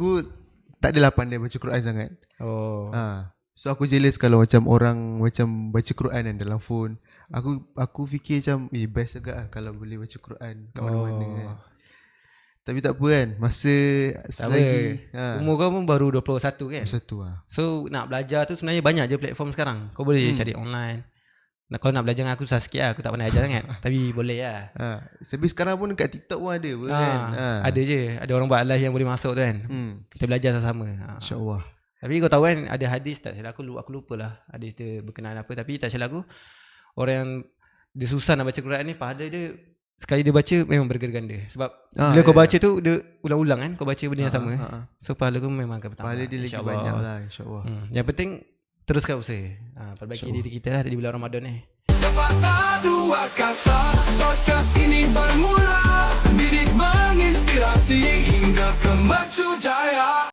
aku tak adalah pandai baca Quran sangat. Oh. Ha. So aku jealous kalau macam orang macam baca Quran kan dalam phone. Aku aku fikir macam eh best agak lah kalau boleh baca Quran kat mana-mana Oh. kan. Tapi tak apa kan. Masa selagi ha. Umur kau pun baru 21 kan? satu lah. So nak belajar tu sebenarnya banyak je platform sekarang. Kau boleh hmm. cari online. Nak kalau nak belajar dengan aku susah sikit lah. Aku tak pandai ajar sangat. Tapi boleh lah. Ha. Tapi sekarang pun kat TikTok pun ada pun kan. Ha, Ada je. Ada orang buat live yang boleh masuk tu kan. Hmm. Kita belajar sama-sama. Ha. InsyaAllah. Tapi kau tahu kan ada hadis tak silap aku aku lupa lah hadis dia berkenaan apa tapi tak silap aku orang yang dia susah nak baca Quran ni pahala dia sekali dia baca memang berganda-ganda sebab Ah, bila kau ya, baca tu dia ulang-ulang kan kau baca benda yang Ha, sama ha, ha. so pahala kau memang akan bertambah Pahala dia lagi banyak lah insyaAllah. hmm. yang penting teruskan usaha ha, perbaiki InsyaAllah. diri kita lah di bulan Ramadan ni. Sepatah dua kata Podcast ini bermula. Didik menginspirasi Hingga ke mercu jaya